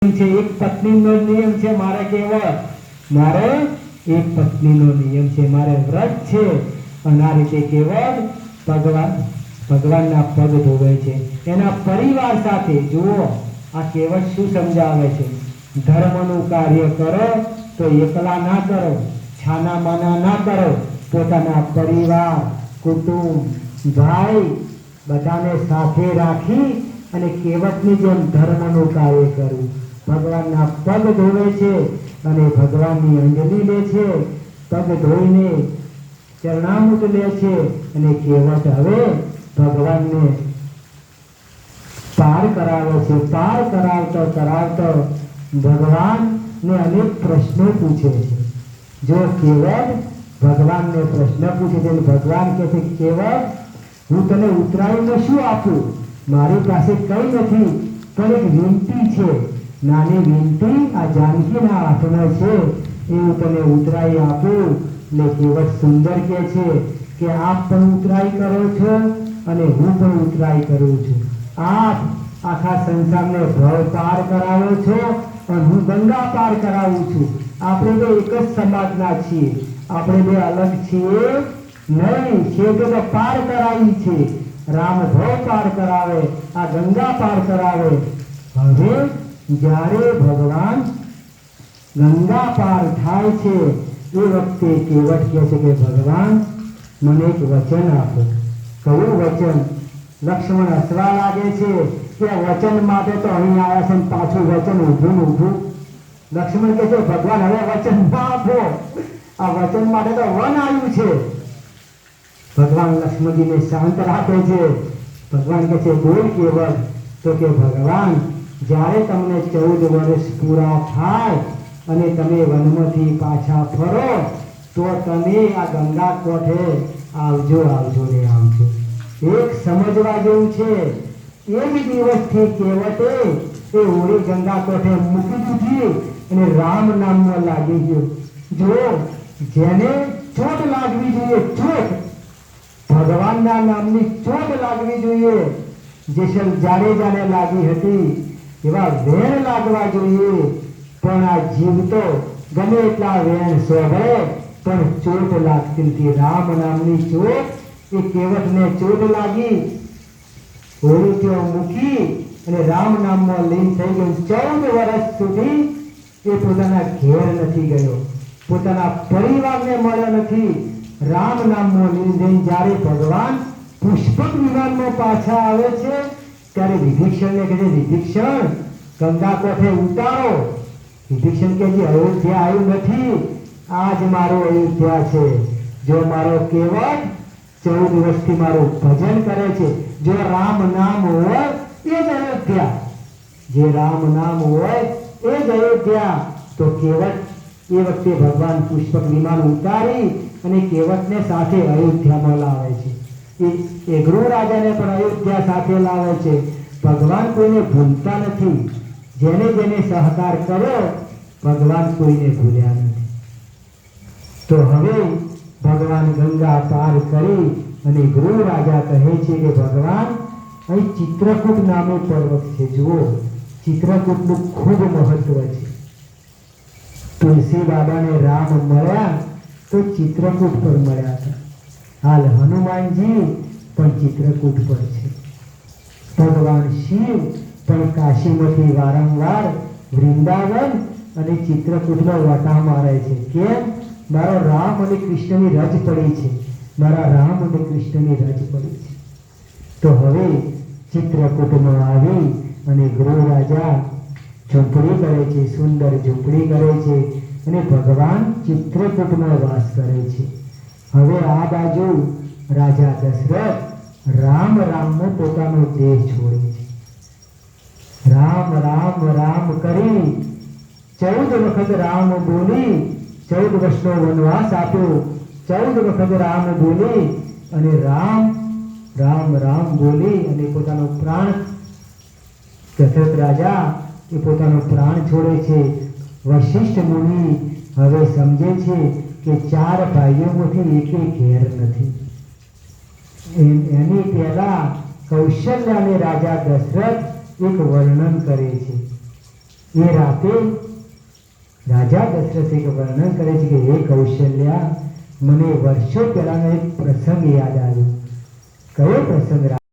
છે, એક પત્નીનો નિયમ છે, મારે કેવળ મારે એક પત્નીનો નિયમ છે, મારે વ્રત છે. અને આ રીતે કેવળ ભગવાન, ભગવાનના પગ ધોવે છે. એના પરિવાર સાથે, જુઓ, આ કેવળ શું સમજાવે છે? ધર્મનું કાર્ય કરો તો એકલા ના કરો, છાના માના ના કરો. પોતાના પરિવાર, કુટુંબ, ભાઈ બધાને સાથે રાખી અને કહેવતની જેમ ધર્મનું કાર્ય કરવું. ભગવાનના પગ ધોવે છે અને ભગવાનની અંજલિ લે છે. પગ ધોઈને ચરણામૃત લે છે અને કહેવત હવે ભગવાનને પાર કરાવે છે. પાર કરાવતો કરાવતો ભગવાનને અનેક પ્રશ્નો પૂછે છે. જો કેવળ ભગવાનને પ્રશ્ન પૂછે છે ભગવાન કહે છે કેવળ હું તને ઉતરાયણમાં શું આપું? મારી પાસે કંઈ નથી, પણ એક વિનંતી છે. નાની વિનંતી, આ જાનકીના હાથમાં છે. એવું તમે ઉતરાઈ આપું. ને કેવટ સુંદર કહે છે કે આપ પણ ઉતરાઈ કરો છો અને હું પણ ઉતરાઈ કરું છું. આપ આખા સંસારને ભવ પાર કરાવો છો અને હું ગંગા પાર કરાવું છું. આપણે બે એક જ સમાજના છીએ. આપણે બે અલગ છીએ. નહીં, છેવટે તો પાર કરાવી છે. રામ ભવ પાર કરાવે, આ ગંગા પાર કરાવે. હવે જ્યારે ભગવાન ગંગા પાર થાય છે, એ વખતે કેવટ કહે છે કે, ભગવાન, મને એક વચન આપો. કયું વચન? લક્ષ્મણ હસવા લાગે છે કે વચન માટે તો અહીં આવ્યા છે પાછું વચન ઊભું ઊભું. લક્ષ્મણ કહે છે, ભગવાન, હવે વચન ના આપો. આ વચન માટે તો વન આવ્યું છે. ભગવાન લક્ષ્મણજીને શાંત રાખે છે. ભગવાન કહે છે, બોલ કેવળ તો કે, ભગવાન જ્યારે તમને ચૌદ વર્ષ પૂરા થાય અને તમે વનમાંથી પાછા ફરો, તો તમે આ ગંગા કોઠે આવજો આવજો ને આવજો. એક સમજવા જેવું છે એક દિવસથી કહેવતે એ ઓળી ગંગા કોઠે મૂકી દીધી અને રામ નામમાં લાગી ગયો. જો જેને ચોટ લાગવી જોઈએ, ચોટ. ભગવાનના નામની ચોટ લાગવી જોઈએ, જેસલ જાડેજાને લાગી હતી એવા વેણ લાગવા જોઈએ પણ આ જીવ તો ગમે એટલા વેણ સોભે પણ ચોટ લાગતી હતી. રામ નામની ચોટ, એ કેવટને ચોટ લાગી? હોળી ત્યાં મૂકી અને રામ નામમાં લીન થઈ ગયું ચૌદ વર્ષ સુધી એ પોતાના ઘેર નથી ગયો. પોતાના પરિવારને મળ્યો નથી. રામ નામનો લીન થઈને જ્યારે ભગવાન પુષ્પક વિમાનમાં પાછા આવે છે ત્યારે વિભીષણને કહે વિભીષણ, ગંગા કોઠે ઉતારો. વિભીષણ કે જે અયોધ્યા આવ્યું નથી. આજ મારો અયોધ્યા છે. જો મારો કેવળ ચૌદ વર્ષથી મારું ભજન કરે છે, જો રામ નામ હોય, એ જ અયોધ્યા. જે રામ નામ હોય, એ જ અયોધ્યા. તો કેવટ એ વખતે ભગવાન પુષ્પક વિમાન ઉતારી અને કેવટને સાથે અયોધ્યામાં લાવે છે. એ ગૃહ રાજાને પણ અયોધ્યા સાથે લાવે છે. ભગવાન કોઈને ભૂલતા નથી. જેને જેને સહકાર કર્યો, ભગવાન કોઈને ભૂલ્યા નથી. તો હવે ભગવાન ગંગા પાર કરી અને ગૃહ રાજા કહે છે કે, ભગવાન, અહીં ચિત્રકૂટ નામે પર્વત છે. જુઓ, ચિત્રકૂટનું ખૂબ મહત્વ છે. તુલસી બાબાને રામ મળ્યા તો ચિત્રકૂટ પર મળ્યા હતા. હાલ હનુમાનજી પણ ચિત્રકૂટ પર છે. ભગવાન શિવ પણ કાશીમાંથી વારંવાર વૃંદાવન અને ચિત્રકૂટનો વટા મારે છે. કેમ? મારો રામ અને કૃષ્ણની રજ પડી છે. મારા રામ અને કૃષ્ણની રજ પડી છે. તો હવે ચિત્રકૂટમાં આવી અને ગૃહ રાજા ઝૂંપડી કરે છે, સુંદર ઝૂંપડી કરે છે અને ભગવાન ચિત્રકૂટમાં વાસ કરે છે. હવે આ બાજુ રાજા દશરથ રામ રામનો પોતાનો દેહ છોડે છે. રામ રામ રામ કરી ચૌદ વખત રામ બોલી ચૌદ વર્ષનો વનવાસ આપ્યો. ચૌદ વખત રામ બોલી અને રામ રામ રામ બોલી અને પોતાનો પ્રાણ દશરથ રાજા એ પોતાનો પ્રાણ છોડે છે. વશિષ્ઠ મુનિ હવે સમજે છે કે ચાર ભાઈઓમાંથી એકે ઘેર નથી. એની પહેલા કૌશલ્ય રાજા દશરથ એક વર્ણન કરે છે. એ રાતે રાજા દશરથ એક વર્ણન કરે છે કે, હે કૌશલ્યા, મને વર્ષો પહેલાનો એક પ્રસંગ યાદ આવ્યો. કયો પ્રસંગ